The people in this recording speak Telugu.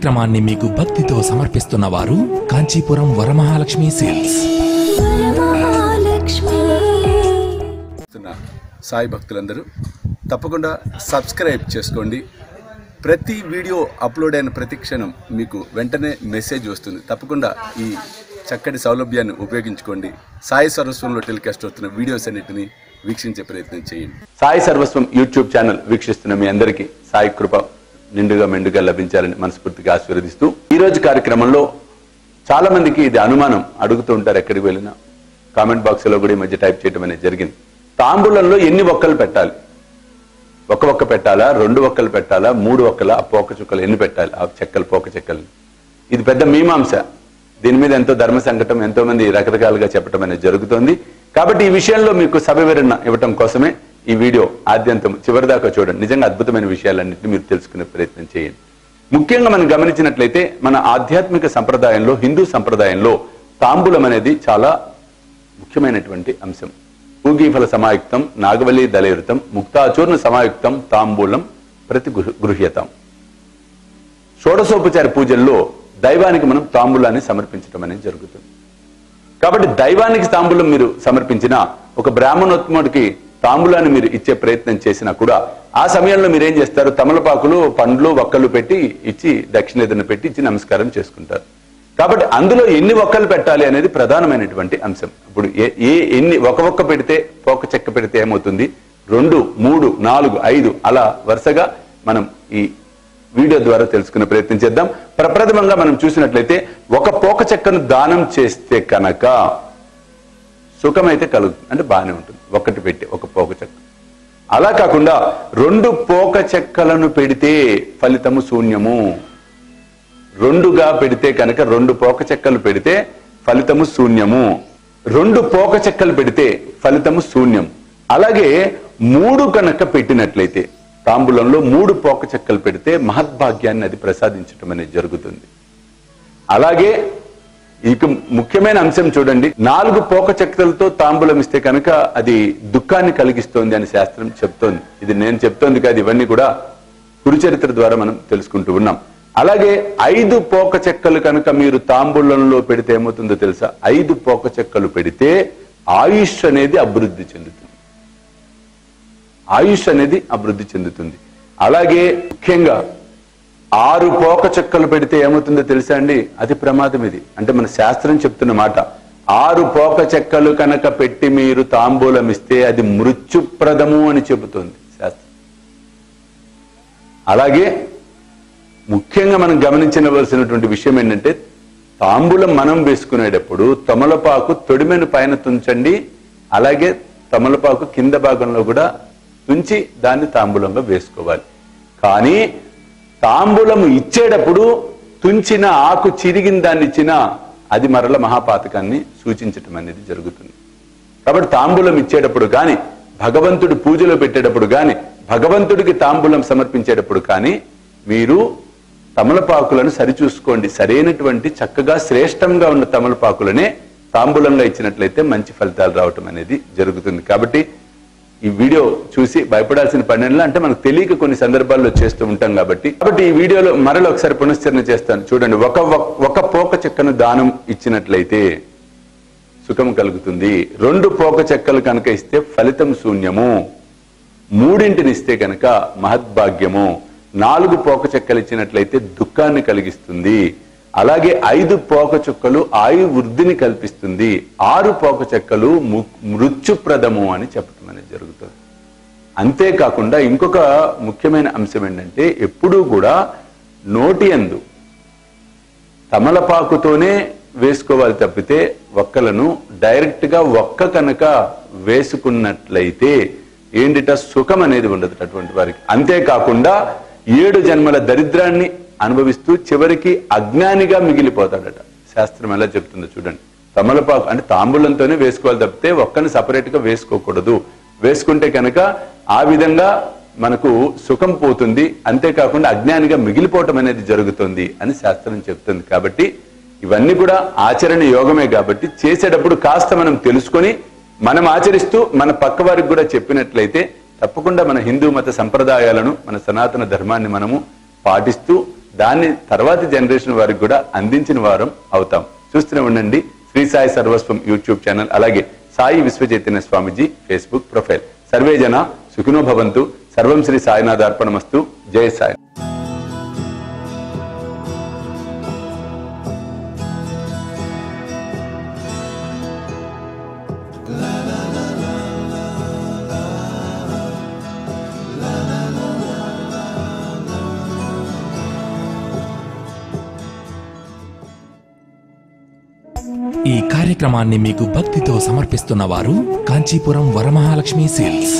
కార్యక్రమాన్ని మీకు భక్తితో సమర్పిస్తున్న వారు కాంచీపురం వరమహాలక్ష్మి సేల్స్. సాయి భక్తులందరూ తప్పకుండా సబ్స్క్రైబ్ చేసుకోండి. ప్రతి వీడియో అప్లోడ్ అయిన ప్రతి క్షణం మీకు వెంటనే మెసేజ్ వస్తుంది. తప్పకుండా ఈ చక్కటి సౌలభ్యాన్ని ఉపయోగించుకోండి. సాయి సర్వస్వంలో టెలికాస్ట్ అవుతున్న వీడియోస్ అన్నిటిని వీక్షించే ప్రయత్నం చేయండి. సాయి సర్వస్వం యూట్యూబ్ ఛానల్ వీక్షిస్తున్న మీ అందరికీ సాయి కృప. నిండుగా మెండుగా లభించాలని మనస్ఫూర్తిగా ఆశీర్వదిస్తూ ఈ రోజు కార్యక్రమంలో చాలా మందికి ఇది అనుమానం అడుగుతూ ఉంటారు ఎక్కడికి వెళ్ళినా. కామెంట్ బాక్స్లో కూడా ఈ మధ్య టైప్ చేయడం అనేది జరిగింది. తాంబూలంలో ఎన్ని ఒక్కలు పెట్టాలి? ఒక ఒక్క పెట్టాలా? రెండు ఒక్కలు పెట్టాలా? మూడు ఒక్కల? ఆ పోక చుక్కలు ఎన్ని పెట్టాలి? ఆ చెక్కలు పోక చెక్కలు. ఇది పెద్ద మీమాంస. దీని మీద ఎంతో ధర్మ సంకటం ఎంతో మంది రకరకాలుగా చెప్పడం అనేది జరుగుతోంది. కాబట్టి ఈ విషయంలో మీకు సభ వివరణ ఇవ్వటం కోసమే ఈ వీడియో ఆద్యంతం చివరిదాకా చూడండి. నిజంగా అద్భుతమైన విషయాలన్నింటినీ మీరు తెలుసుకునే ప్రయత్నం చేయండి. ముఖ్యంగా మనం గమనించినట్లయితే మన ఆధ్యాత్మిక సంప్రదాయంలో హిందూ సంప్రదాయంలో తాంబూలం అనేది చాలా ముఖ్యమైనటువంటి అంశం. పూగీఫల సమాయుక్తం నాగవల్లి దళయుతం ముక్తాచూర్ణ సమాయుక్తం తాంబూలం ప్రతి గృహ్యతం. షోడశోపచార పూజల్లో దైవానికి మనం తాంబూలాన్ని సమర్పించడం అనేది జరుగుతుంది. కాబట్టి దైవానికి తాంబూలం మీరు సమర్పించిన ఒక బ్రాహ్మణోత్ముడికి తాంబూలాన్ని మీరు ఇచ్చే ప్రయత్నం చేసినా కూడా ఆ సమయంలో మీరు ఏం చేస్తారు? తమలపాకులు పండ్లు వక్కలు పెట్టి ఇచ్చి దక్షిణ పెట్టి ఇచ్చి నమస్కారం చేసుకుంటారు. కాబట్టి అందులో ఎన్ని ఒక్కలు పెట్టాలి అనేది ప్రధానమైనటువంటి అంశం. ఇప్పుడు ఏ ఏ ఎన్ని ఒక ఒక్క పెడితే పోక చెక్క పెడితే ఏమవుతుంది? రెండు మూడు నాలుగు ఐదు అలా వరుసగా మనం ఈ వీడియో ద్వారా తెలుసుకునే ప్రయత్నం చేద్దాం. ప్రప్రథమంగా మనం చూసినట్లయితే ఒక పోక చెక్కను దానం చేస్తే కనుక సుఖమైతే కలుగుతుంది అంటే బాగానే ఉంటుంది. ఒకటి పెట్టి ఒక పోక చెక్క. అలా కాకుండా రెండు పోక చెక్కలను పెడితే ఫలితము శూన్యము. రెండుగా పెడితే కనుక రెండు పోక చెక్కలు పెడితే ఫలితము శూన్యము. రెండు పోక చెక్కలు పెడితే ఫలితము శూన్యం. అలాగే మూడు కనుక పెట్టినట్లయితే తాంబూలంలో మూడు పోక చెక్కలు పెడితే మహద్భాగ్యాన్ని అది ప్రసాదించటం అనేది జరుగుతుంది. అలాగే ఇక ముఖ్యమైన అంశం చూడండి. నాలుగు పోక చెక్కలతో తాంబూలం ఇస్తే కనుక అది దుఃఖాన్ని కలిగిస్తోంది అని శాస్త్రం చెప్తోంది. ఇది నేను చెప్తోంది కాదు ఇవన్నీ కూడా కురుచరిత్ర ద్వారా మనం తెలుసుకుంటూ ఉన్నాం. అలాగే ఐదు పోక చెక్కలు కనుక మీరు తాంబూలంలో పెడితే ఏమవుతుందో తెలుసా? ఐదు పోక చెక్కలు పెడితే ఆయుష్ అనేది అభివృద్ధి చెందుతుంది. ఆయుష్ అనేది అభివృద్ధి చెందుతుంది. అలాగే ముఖ్యంగా ఆరు పోక చెక్కలు పెడితే ఏమవుతుందో తెలుసా అండి? అది ప్రమాదం ఇది. అంటే మన శాస్త్రం చెప్తున్న మాట. ఆరు పోక చెక్కలు కనుక పెట్టి మీరు తాంబూలం ఇస్తే అది మృత్యుప్రదము అని చెబుతుంది శాస్త్రం. అలాగే ముఖ్యంగా మనం గమనించవలసినటువంటి విషయం ఏంటంటే తాంబూలం మనం వేసుకునేటప్పుడు తమలపాకు తొడిమెను పైన తుంచండి అలాగే తమలపాకు కింద భాగంలో కూడా తుంచి దాన్ని తాంబూలంగా వేసుకోవాలి. కానీ తాంబూలం ఇచ్చేటప్పుడు తుంచిన ఆకు చిరిగిన దాన్ని ఇచ్చినా అది మరల మహాపాతకాన్ని సూచించటం అనేది జరుగుతుంది. కాబట్టి తాంబూలం ఇచ్చేటప్పుడు కానీ భగవంతుడు పూజలో పెట్టేటప్పుడు కానీ భగవంతుడికి తాంబూలం సమర్పించేటప్పుడు కానీ మీరు తమలపాకులను సరిచూసుకోండి. సరైనటువంటి చక్కగా శ్రేష్టంగా ఉన్న తమలపాకులనే తాంబూలంగా ఇచ్చినట్లయితే మంచి ఫలితాలు రావటం అనేది జరుగుతుంది. కాబట్టి ఈ వీడియో చూసి భయపడాల్సిన పనులు అంటే మనకు తెలియక కొన్ని సందర్భాల్లో చేస్తూ ఉంటాం కాబట్టి. కాబట్టి ఈ వీడియోలో మరల ఒకసారి పునశ్చరణ చేస్తాను. చూడండి ఒక ఒక పోక చెక్కను దానం ఇచ్చినట్లయితే సుఖం కలుగుతుంది. రెండు పోక చెక్కలు కనుక ఇస్తే ఫలితం శూన్యము. మూడింటిని ఇస్తే కనుక మహద్భాగ్యము. నాలుగు పోక చెక్కలు ఇచ్చినట్లయితే దుఃఖాన్ని కలిగిస్తుంది. అలాగే ఐదు పోక చుక్కలు ఆయు వృద్ధిని కల్పిస్తుంది. ఆరు పోక చెక్కలు ము- మృత్యుప్రదము అని చెప్పడం అనేది జరుగుతుంది. అంతేకాకుండా ఇంకొక ముఖ్యమైన అంశం ఏంటంటే ఎప్పుడూ కూడా నోటి అందు తమలపాకుతోనే వేసుకోవాలి తప్పితే ఒక్కలను డైరెక్ట్గా ఒక్క కనుక వేసుకున్నట్లయితే ఏంటిట సుఖం అనేది ఉండదు అటువంటి వారికి. అంతేకాకుండా ఏడు జన్మల దరిద్రాన్ని అనుభవిస్తూ చివరికి అజ్ఞానిగా మిగిలిపోతాడట. శాస్త్రం ఎలా చెప్తుందో చూడండి. తమలపాకు అంటే తాంబూలంతోనే వేసుకోవాలి తప్పితే ఒక్కని సపరేట్గా వేసుకోకూడదు. వేసుకుంటే కనుక ఆ విధంగా మనకు సుఖం పోతుంది. అంతేకాకుండా అజ్ఞానిగా మిగిలిపోవటం అనేది జరుగుతుంది అని శాస్త్రం చెప్తుంది. కాబట్టి ఇవన్నీ కూడా ఆచరణ యోగమే కాబట్టి చేసేటప్పుడు కాస్త మనం తెలుసుకొని మనం ఆచరిస్తూ మన పక్క వారికి కూడా చెప్పినట్లయితే తప్పకుండా మన హిందూ మత సంప్రదాయాలను మన సనాతన ధర్మాన్ని మనము పాటిస్తూ దాన్ని తర్వాతి జనరేషన్ వారికి కూడా అందించిన వారం అవుతాం. చూస్తూనే ఉండండి. శ్రీ సాయి సర్వస్వం యూట్యూబ్ ఛానల్ అలాగే సాయి విశ్వచైతన్య స్వామిజీ ఫేస్బుక్ ప్రొఫైల్. సర్వే జన సుఖినోభవంతు సర్వం శ్రీ సాయినాథ్ అర్పణమస్తు జయ సాయి. ఈ కార్యక్రమాన్ని మీకు భక్తితో సమర్పిస్తున్న వారు కాంచీపురం వరమహాలక్ష్మి సీల్స్.